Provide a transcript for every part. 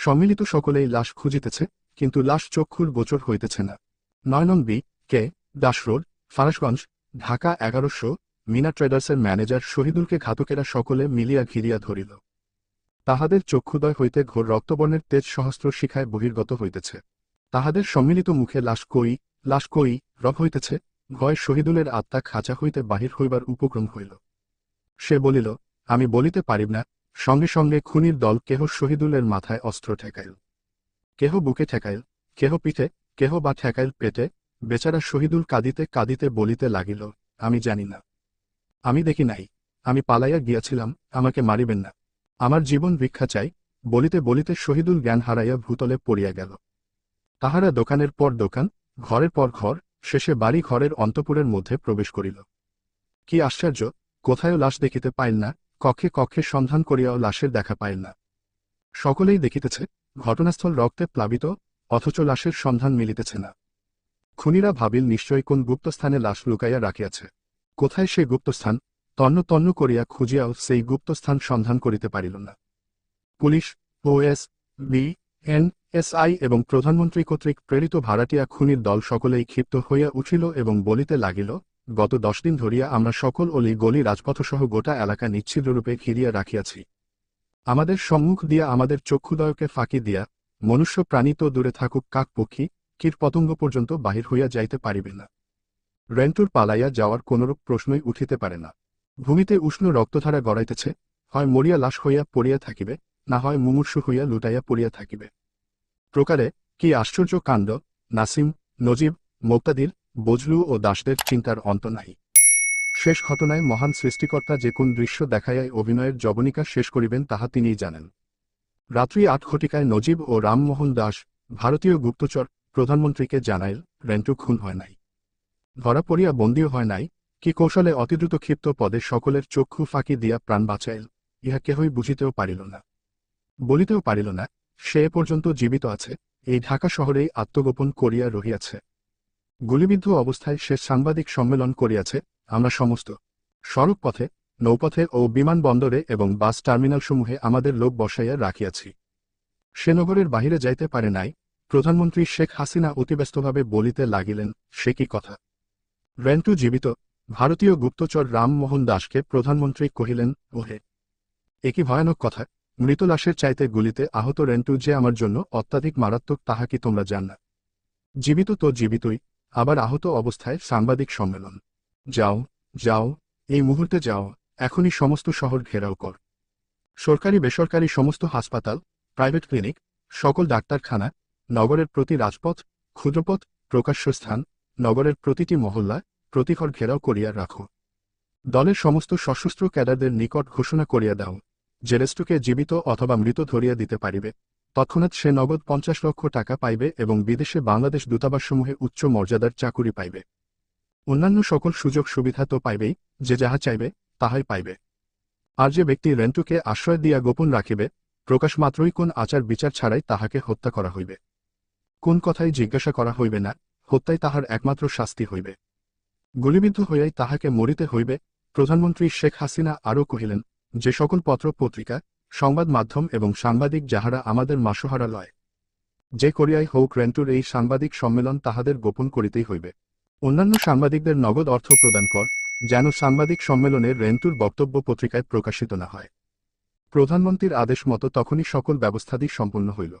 সম্মিলিত সকলেই লাশ খুঁজিতেছে, কিন্তু লাশ চক্ষুর গোচর হইতেছে না। নয় নং B, K, Das road, Farashganj, Dhaka এগারোশো, মিনা ট্রেডার্সের ম্যানেজার শহীদুলকে ঘাতকেরা সকলে মিলিয়া ঘিরিয়া ধরিল। তাহাদের চক্ষুদয় হইতে ঘোর রক্তবর্ণের তেজ সহস্র শিখায় বহির্গত হইতেছে। তাহাদের সম্মিলিত মুখে লাশ কই লাশ কই, রব হইতেছে ভয় শহীদুলের আত্মা খাঁচা হইতে বাহির হইবার উপক্রম হইল। সে বলিল, আমি বলিতে পারিব না সঙ্গে সঙ্গে খুনির দল কেহ শহীদুলের মাথায় অস্ত্র ঠেকাইল। কেহ বুকে ঠেকাইল, কেহ পিঠে, কেহ বা ঠেকাইল পেটে, বেচারা শহীদুল কাঁদিতে কাঁদিতে বলিতে লাগিল, আমি জানি না। আমি দেখি নাই। আমি পালাইয়া গিয়াছিলাম, আমাকে মারিবেন না। আমার জীবন ভিক্ষা চাই। বলিতে বলিতে শহীদুল জ্ঞান হারাইয়া ভূতলে পড়িয়া গেল। তাহারা দোকানের পর দোকান, ঘরের পর ঘর, শেষে বাড়ি ঘরের অন্তপুরের মধ্যে প্রবেশ করিল। কি আশ্চর্য, কোথায়ও লাশ দেখিতে পাইল না কক্ষে কক্ষে সন্ধান করিয়াও লাশের দেখা পাইল না। সকলেই দেখিতেছে, ঘটনাস্থল রক্তে প্লাবিত, অথচ লাশের সন্ধান মিলিতেছে না। খুনিরা ভাবিল, নিশ্চয়ই কোন গুপ্তস্থানে লাশ লুকাইয়া রাখিয়াছে। কোথায় সে গুপ্তস্থান? তন্ন তন্ন করিয়া খুঁজিয়াও সেই গুপ্তস্থান সন্ধান করিতে পারিল না। Police OS B, N SI এবং প্রধানমন্ত্রী কর্তৃক প্রেরিত ভাড়াটিয়া খুনির দল সকলেই ক্ষিপ্ত হইয়া উঠিল এবং বলিতে লাগিল গত দশ দিন ধরিয়া আমরা সকল অলি গলি রাজপথসহ গোটা এলাকা নিচ্ছিদ্ররূপে ঘিরিয়া রাখিয়াছি। আমাদের সম্মুখ দিয়া আমাদের চক্ষুদয়কে ফাঁকি দিয়া মনুষ্য প্রাণী তো দূরে থাকুক, কাক পক্ষী, কীট পতঙ্গ পর্যন্ত বাহির হইয়া যাইতে পারিবে না। রেন্টুর পালাইয়া যাওয়ার কোনরূপ প্রশ্নই উঠিতে পারে না। ভূমিতে উষ্ণ রক্তধারা গড়াইতেছে, হয় মরিয়া লাশ হইয়া পড়িয়া থাকিবে, না হয় মুমূর্ষু হইয়া লুটাইয়া পড়িয়া থাকিবে। প্রকারে কি আশ্চর্য কাণ্ড, নাসিম, নজিব, মোক্তাদির বজলু ও দাসদের চিন্তার অন্ত নাই। শেষ ঘটনায় মহান সৃষ্টিকর্তা যে কোন দৃশ্য দেখাইয়াই অভিনয়ের জবনিকা শেষ করিবেন তাহা তিনিই জানেন। রাত্রি আট ঘটিকায় নজিব ও রামমোহন দাস, ভারতীয় গুপ্তচর প্রধানমন্ত্রীকে জানাইল রেন্টু খুন হয় নাই। ধরা পড়িয়া বন্দীও হয় নাই। কি কৌশলে অতিদ্রুত ক্ষিপ্ত পদে সকলের চক্ষু ফাঁকি দিয়া প্রাণ বাঁচাইল, ইহা কেহই বুঝিতেও পারিল না। বলিতেও পারিল না, সে পর্যন্ত জীবিত আছে, এই ঢাকা শহরেই আত্মগোপন করিয়া রহিয়াছে। গুলিবিদ্ধ অবস্থায় সে সাংবাদিক সম্মেলন করিয়াছে, আমরা সমস্ত সড়ক পথে নৌপথে ও বিমানবন্দরে এবং বাস টার্মিনালসমূহে আমাদের লোক বসাইয়া রাখিয়াছি। সে নগরের বাহিরে যাইতে পারে নাই, প্রধানমন্ত্রী শেখ হাসিনা অতিব্যস্তভাবে বলিতে লাগিলেন, সে কি কথা? রেন্টু জীবিত, ভারতীয় গুপ্তচর রামমোহন দাসকে প্রধানমন্ত্রী কহিলেন, ওহে একই ভয়ানক কথা মৃত লাশের চাইতে গুলিতে আহত রেন্টু যে আমার জন্য অত্যাধিক মারাত্মক, তাহা কি তোমরা জান না? জীবিত তো জীবিতই আবার আহত অবস্থায় সাংবাদিক সম্মেলন। যাও যাও, এই মুহূর্তে যাও, এখনই সমস্ত শহর ঘেরাও কর। সরকারি, বেসরকারি সমস্ত হাসপাতাল, প্রাইভেট ক্লিনিক, সকল ডাক্তারখানা, নগরের প্রতি রাজপথ, ক্ষুদ্রপথ, প্রকাশ্য স্থান, নগরের প্রতিটি মহল্লা, প্রতিঘর ঘেরাও করিয়া রাখো। দলের সমস্ত সশস্ত্র ক্যাডারদের নিকট ঘোষণা করিয়া দাও, যে রেস্টুকে জীবিত অথবা মৃত ধরিয়া দিতে পারিবে। তৎক্ষণাৎ সে নগদ পঞ্চাশ লক্ষ টাকা পাইবে এবং বিদেশে বাংলাদেশ দূতাবাসসমূহে উচ্চ মর্যাদার চাকুরি পাইবে। অন্যান্য সকল সুযোগ সুবিধা তো পাইবেই, যে যাহা চাইবে, তাহাই পাইবে। আর যে ব্যক্তি রেন্টুকে আশ্রয় দিয়া গোপন রাখিবে, প্রকাশ মাত্রই কোন আচার বিচার ছাড়াই তাহাকে হত্যা করা হইবে। কোন কথাই জিজ্ঞাসা করা হইবে না, হত্যাই তাহার একমাত্র শাস্তি হইবে। গুলিবিদ্ধ হইয়াই তাহাকে মরিতে হইবে, প্রধানমন্ত্রী শেখ হাসিনা আরও কহিলেন, যে সকল পত্র পত্রিকা সংবাদ মাধ্যম এবং সাংবাদিক যাহারা আমাদের মাসোহারা লয়। যে করিয়াই হোক রেন্টুর এই সাংবাদিক সম্মেলন তাহাদের গোপন করিতেই হইবে। অন্যান্য সাংবাদিকদের নগদ অর্থ প্রদান কর, যেন সাংবাদিক সম্মেলনে রেন্টুর বক্তব্য পত্রিকায় প্রকাশিত না হয়। প্রধানমন্ত্রীর আদেশ মতো তখনই সকল ব্যবস্থাদি সম্পন্ন হইল।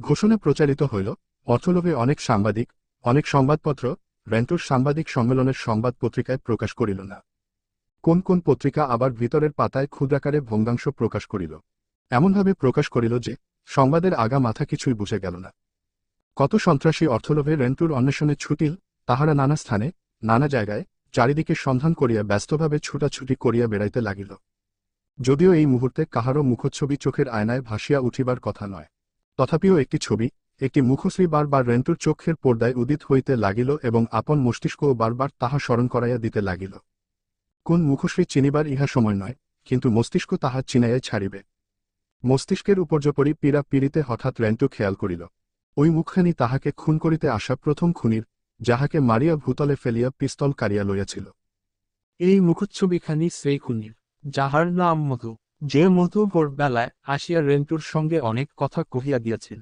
ঘোষণা প্রচারিত হইল, অর্থলোভে অনেক সাংবাদিক, অনেক সংবাদপত্র রেন্টুর সাংবাদিক সম্মেলনের সংবাদ পত্রিকায় প্রকাশ করিল না। কোন কোন পত্রিকা আবার ভিতরের পাতায় ক্ষুদ্রাকারে ভঙ্গাংশ প্রকাশ করিল। এমনভাবে প্রকাশ করিল যে, সংবাদের আগা মাথা কিছুই বুঝে গেল না। কত সন্ত্রাসী অর্থলোভে রেন্টুর অন্বেষণে ছুটিল, তাহারা নানা স্থানে, নানা জায়গায়, চারিদিকে সন্ধান করিয়া ব্যস্তভাবে ছুটাছুটি করিয়া বেড়াইতে লাগিল। যদিও এই মুহূর্তে কাহারও মুখচ্ছবি চোখের আয়নায় ভাসিয়া উঠিবার কথা নয়। তথাপিও একটি ছবি, একটি মুখশ্রী বারবার রেন্টুর চোখের পর্দায় উদিত হইতে লাগিল এবং আপন মস্তিষ্কও বারবার তাহা স্মরণ করাইয়া দিতে লাগিল। কোন মুখশ্রী চিনিবার ইহা সময় নয়, কিন্তু মস্তিষ্ক তাহা চিনাইয়া ছাড়িবে। মস্তিষ্কের উপর্যপরি পীড়া পীড়িতে হঠাৎ রেন্টু খেয়াল করিল। ওই মুখখানি তাহাকে খুন করিতে আসা প্রথম খুনির যাহাকে মারিয়া ভূতলে ফেলিয়া পিস্তল কারিয়া লইয়াছিল। এই মুখচ্ছবিখানি সেই খুনির যাহার নাম মধু। যে মধু ভোরবেলায় আসিয়া রেন্টুর সঙ্গে অনেক কথা কহিয়া গিয়াছিল।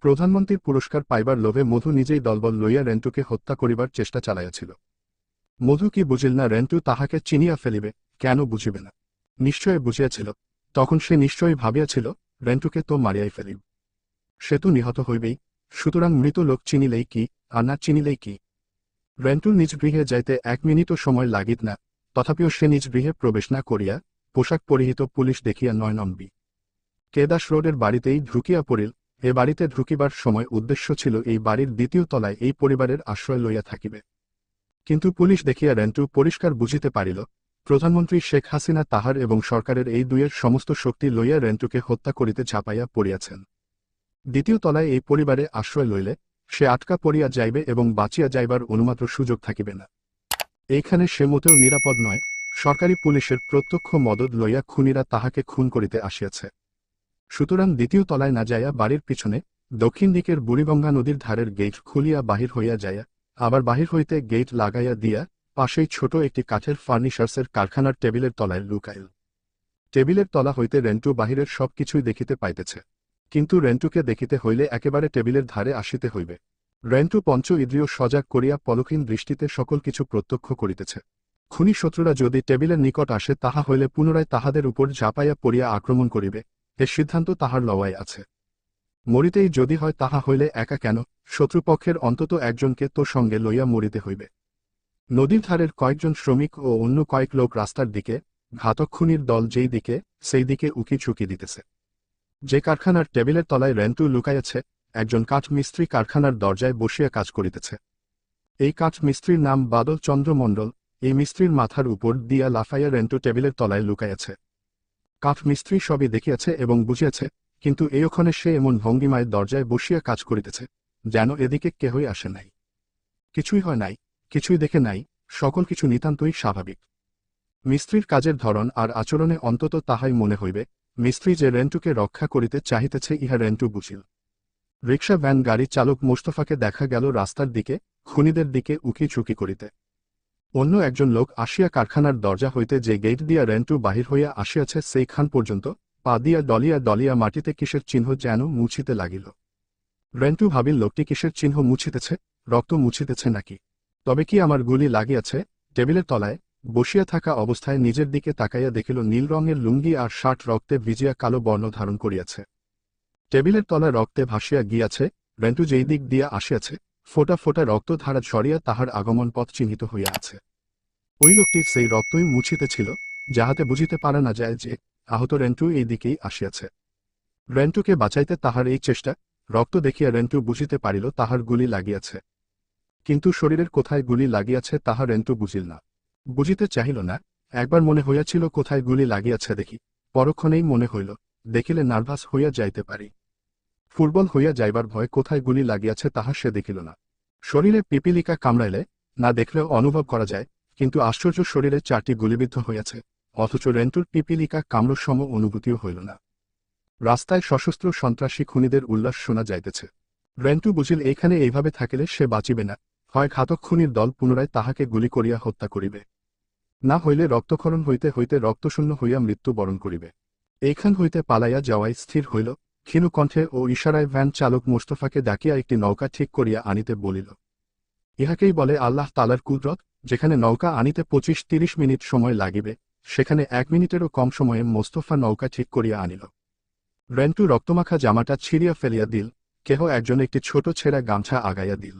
প্রধানমন্ত্রীর পুরস্কার পাইবার লোভে মধু নিজেই দলবল লইয়া রেন্টুকে হত্যা করিবার চেষ্টা চালাইয়াছিল। মধু কি বুঝিল না রেন্টু তাহাকে চিনিয়া ফেলিবে কেন বুঝিবে না। নিশ্চয় বুঝিয়াছিল। তখন সে নিশ্চয়ই ভাবিয়াছিল, রেন্টুকে তো মারিয়াই ফেলিব সে তো নিহত হইবেই, সুতরাং মৃত লোক চিনিলেই কি, আর না চিনিলেই কি? রেন্টুর নিজ গৃহে যাইতে এক মিনিটও সময় লাগিত না, তথাপিও সে নিজ গৃহে প্রবেশ না করিয়া পোশাক পরিহিত পুলিশ দেখিয়া নয় নয়নম্বি কেদাস রোডের বাড়িতেই ঢুকিয়া পড়িল, এ বাড়িতে ঢুকিবার সময় উদ্দেশ্য ছিল এই বাড়ির দ্বিতীয় তলায় এই পরিবারের আশ্রয় লইয়া থাকিবে। কিন্তু পুলিশ দেখিয়া রেন্টু পরিষ্কার বুঝিতে পারিল প্রধানমন্ত্রী শেখ হাসিনা তাহার এবং সরকারের এই দুইয়ের সমস্ত শক্তি লইয়া রেন্টুকে হত্যা করিতে ঝাঁপাইয়া পড়িয়াছেন। দ্বিতীয় তলায় এই পরিবারে আশ্রয় লইলে, সে আটকা পড়িয়া যাইবে এবং বাঁচিয়া যাইবার অনুমাত্র সুযোগ থাকিবে না। এইখানে সে মোটেও নিরাপদ নয়, সরকারি পুলিশের প্রত্যক্ষ মদত লইয়া খুনিরা তাহাকে খুন করিতে আসিয়াছে। সুতরাং দ্বিতীয় তলায় না যাইয়া বাড়ির পিছনে, দক্ষিণ দিকের বুড়িগঙ্গা নদীর ধারের গেট খুলিয়া বাহির হইয়া যাইয়া, আবার বাহির হইতে গেট লাগাইয়া দিয়া পাশেই ছোট একটি কাঠের ফার্নিচার্সের কারখানার টেবিলের তলায় লুকাইল। টেবিলের তলা হইতে রেন্টু বাহিরের সব কিছুই দেখিতে পাইতেছে। কিন্তু রেন্টুকে দেখিতে হইলে একেবারে টেবিলের ধারে আসিতে হইবে। রেন্টু পঞ্চ ইন্দ্রিয় সজাগ করিয়া পলকহীন দৃষ্টিতে সকল কিছু প্রত্যক্ষ করিতেছে। খুনি শত্রুরা যদি টেবিলের নিকট আসে, তাহা হইলে পুনরায় তাহাদের উপর ঝাঁপাইয়া পড়িয়া আক্রমণ করিবে। এ সিদ্ধান্ত তাহার লওয়াই আছে। মরিতেই যদি হয়, তাহা হইলে একা কেন? শত্রুপক্ষের অন্তত একজনকে তো সঙ্গে লইয়া মরিতে হইবে। নদীর ধারের কয়েকজন শ্রমিক ও অন্য কয়েক লোক রাস্তার দিকে, ঘাতক খুনির দল যেই দিকে, সেই দিকে উকি চুকি দিতেছে। যে কারখানার টেবিলের তলায় রেন্টু লুকাইয়াছে, একজন কাঠ মিস্ত্রি কারখানার দরজায় বসিয়া কাজ করিতেছে। এই কাঠ মিস্ত্রির নাম বাদল চন্দ্র মণ্ডল, এই মিস্ত্রির মাথার উপর দিয়া লাফাইয়া রেন্টু টেবিলের তলায় লুকাইয়াছে। কাঠ মিস্ত্রি সবই দেখিয়াছে এবং বুঝিয়াছে, কিন্তু এই ওখানে সে এমন ভঙ্গিমায় দরজায় বসিয়া কাজ করিতেছে, যেন এদিকে কেহই আসে নাই। কিছুই হয় নাই। কিছুই দেখে নাই, সকল কিছু নিতান্তই স্বাভাবিক। মিস্ত্রির কাজের ধরন আর আচরণে অন্তত তাহাই মনে হইবে, মিস্ত্রি যে রেন্টুকে রক্ষা করিতে চাহিতেছে, ইহা রেন্টু বুঝিল। রিক্সা ভ্যান, গাড়ি চালক মোস্তফাকে দেখা গেল রাস্তার দিকে, খুনিদের দিকে উকি চুকি করিতে। অন্য একজন লোক আসিয়া কারখানার দরজা হইতে যে গেট দিয়া রেন্টু বাহির হইয়া আসিয়াছে সেইখান পর্যন্ত, পা দিয়া দলিয়া দলিয়া মাটিতে কিসের চিহ্ন যেন মুছিতে লাগিল। রেন্টু ভাবিল, লোকটি কিসের চিহ্ন মুছিতেছে? রক্ত মুছিতেছে নাকি? তবে কি আমার গুলি লাগিয়াছে? টেবিলের তলায় বসিয়া থাকা অবস্থায় নিজের দিকে তাকাইয়া দেখিল নীল রঙের লুঙ্গি আর শার্ট রক্তে ভিজিয়া কালো বর্ণ ধারণ করিয়াছে। টেবিলের তলায় রক্তে ভাসিয়া গিয়াছে, রেন্টু যেই দিক দিয়া আসিয়াছে, ফোটা ফোটা রক্তধারা সরিয়া তাহার আগমন পথ চিহ্নিত হইয়া আছে। ওই লোকটির সেই রক্তই মুছিতেছিল যাহাতে বুঝিতে পারা না যায় যে আহত রেন্টু এই দিকেই আসিয়াছে। রেন্টুকে বাঁচাইতে তাহার এই চেষ্টা, রক্ত দেখিয়া রেন্টু বুঝিতে পারিল তাহার গুলি লাগিয়াছে। কিন্তু শরীরের কোথায় গুলি লাগিয়াছে তাহা রেন্টু বুঝিল না। বুঝিতে চাহিল না, একবার মনে হইয়াছিল কোথায় গুলি লাগিয়াছে দেখি। পরক্ষণেই মনে হইল, দেখিলে নার্ভাস হইয়া যাইতে পারি। ফুটবল হইয়া যাইবার ভয় কোথায় গুলি লাগিয়াছে তাহা সে দেখিল না। শরীরে পিপিলিকা কামড়াইলে, না দেখলেও অনুভব করা যায়, কিন্তু আশ্চর্য শরীরে চারটি গুলিবিদ্ধ হইয়াছে, অথচ রেন্টুর পিপিলিকা কামড় সম অনুভূতিও হইল না। রাস্তায় সশস্ত্র সন্ত্রাসী খুনিদের উল্লাস শোনা যাইতেছে। রেন্টু বুঝিল, এইখানে এইভাবে থাকিলে সে বাঁচিবে না হয় ঘাতক দল পুনরায় তাহাকে গুলি করিয়া হত্যা করিবে। না হইলে রক্তক্ষরণ হইতে হইতে রক্তশূন্য হইয়া মৃত্যুবরণ করিবে। এইখান হইতে পালাইয়া যাওয়াই স্থির হইল। ক্ষীণ কণ্ঠে ও ইশারায় ভ্যান চালক মোস্তফাকে ডাকিয়া একটি নৌকা ঠিক করিয়া আনিতে বলিল, ইহাকেই বলে আল্লাহ তালার কুদরত, যেখানে নৌকা আনিতে পঁচিশ তিরিশ মিনিট সময় লাগিবে, সেখানে এক মিনিটেরও কম সময়ে মোস্তফা নৌকা ঠিক করিয়া আনিল। রেন্টু রক্তমাখা জামাটা ছিঁড়িয়া ফেলিয়া দিল, কেহ একজন একটি ছোট ছেঁড়া গামছা আগাইয়া দিল।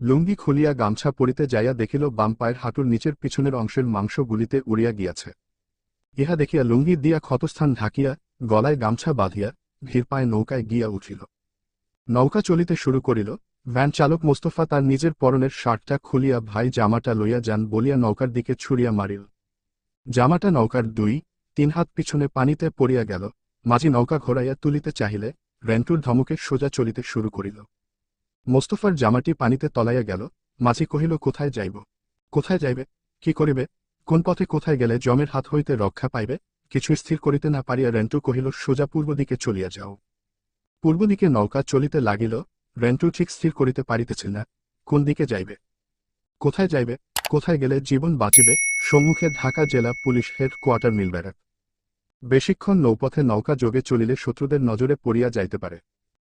লুঙ্গি খুলিয়া গামছা পরিতে যাইয়া দেখিল বাম পায়ের হাঁটুর নিচের পিছনের অংশের মাংস গুলিতে উড়িয়া গিয়াছে। ইহা দেখিয়া লুঙ্গি দিয়া ক্ষতস্থান ঢাকিয়া, গলায় গামছা বাঁধিয়া ভিড় পায়ে নৌকায় গিয়া উঠিল। নৌকা চলিতে শুরু করিল, ভ্যান চালক মোস্তফা তার নিজের পরনের শার্টটা খুলিয়া ভাই জামাটা লইয়া যান বলিয়া নৌকার দিকে ছুড়িয়া মারিল। জামাটা নৌকার দুই, তিন হাত পিছনে পানিতে পড়িয়া গেল, মাঝি নৌকা ঘোরাইয়া তুলিতে চাহিলে, রেন্টুর ধমকে সোজা চলিতে শুরু করিল। মোস্তফার জামাটি পানিতে তলাইয়া গেল, মাঝি কহিল, কোথায় যাইব? কোথায় যাইবে? কি করিবে? কোন পথে কোথায় গেলে জমের হাত হইতে রক্ষা পাইবে? কিছু স্থির করিতে না পারিয়া রেন্টু কহিল, সোজা পূর্ব দিকে চলিয়া যাও। পূর্ব দিকে নৌকা চলিতে লাগিল, রেন্টু ঠিক স্থির করিতে পারিতেছিল না, কোন দিকে যাইবে? কোথায় যাইবে? কোথায় গেলে জীবন বাঁচিবে? সম্মুখে ঢাকা জেলা police headquarter mill barrack বেশিক্ষণ নৌপথে নৌকা যোগে চলিলে শত্রুদের নজরে পড়িয়া যাইতে পারে।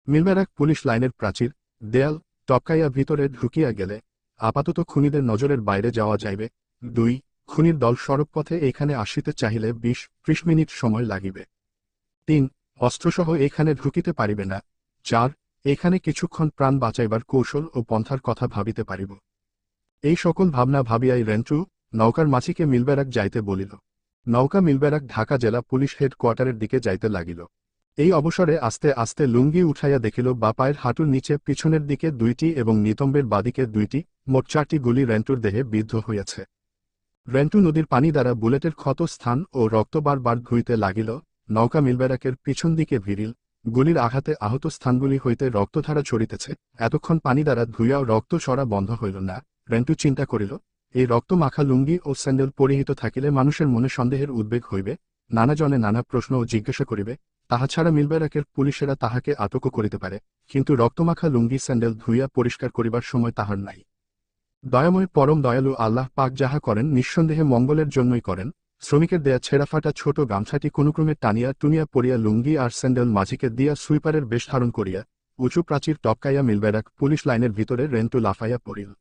মিলবেরাক পুলিশ লাইনের প্রাচীর দেয়াল, টপকাইয়া ভিতরে ঢুকিয়া গেলে, আপাতত খুনিদের নজরের বাইরে যাওয়া যাইবে। দুই, খুনির দল সড়কপথে এখানে আসিতে চাহিলে বিশ, ত্রিশ মিনিট সময় লাগিবে। তিন, অস্ত্রসহ এখানে ঢুকিতে পারিবে না। চার, এখানে কিছুক্ষণ প্রাণ বাঁচাইবার কৌশল ও পন্থার কথা ভাবিতে পারিব। এই সকল ভাবনা ভাবিয়াই রেন্টু নৌকার মাছিকে মিলবেরাক যাইতে বলিল। নৌকা মিলবেরাক ঢাকা জেলা পুলিশ হেডকোয়ার্টারের দিকে যাইতে লাগিল। এই অবসরে আস্তে আস্তে লুঙ্গি উঠাইয়া দেখিল বা পায়ের হাঁটুর নিচে পিছনের দিকে দুইটি এবং নিতম্বের বাদিকে দুইটি, মোট চারটি গুলি রেন্টুর দেহে বিদ্ধ হইয়াছে। রেন্টু নদীর পানি দ্বারা বুলেটের ক্ষত স্থান ও রক্ত বারবার ধুইতে লাগিল, নৌকা মিলবেরাকের পিছন দিকে ভিড়িল, গুলির আঘাতে আহত স্থানগুলি হইতে রক্তধারা ছড়িতেছে, এতক্ষণ পানি দ্বারা ধুইয়াও রক্ত সরা বন্ধ হইল না। রেন্টু চিন্তা করিল, এই রক্ত মাখা লুঙ্গি ও স্যান্ডেল পরিহিত থাকিলে মানুষের মনে সন্দেহের উদ্বেগ হইবে, নানা জনে নানা প্রশ্ন ও জিজ্ঞাসা করিবে তাহা ছাড়া মিলবেরাকের পুলিশেরা তাহাকে আটক করিতে পারে, কিন্তু রক্তমাখা লুঙ্গি স্যান্ডেল ধুইয়া পরিষ্কার করিবার সময় তাহার নাই। দয়াময় পরম দয়ালু আল্লাহ পাক যাহা করেন, নিঃসন্দেহে মঙ্গলের জন্যই করেন। শ্রমিকের দেয়া ছেঁড়াফাটা ছোট গামছাটি কোনোক্রমে টানিয়া টুনিয়া পরিয়া লুঙ্গি আর স্যান্ডেল মাঝিকে দিয়া সুইপারের বেশ ধারণ করিয়া, উঁচু প্রাচীর টপকাইয়া মিলবেরাক পুলিশ লাইনের ভিতরে রেন্টু লাফাইয়া পড়িল।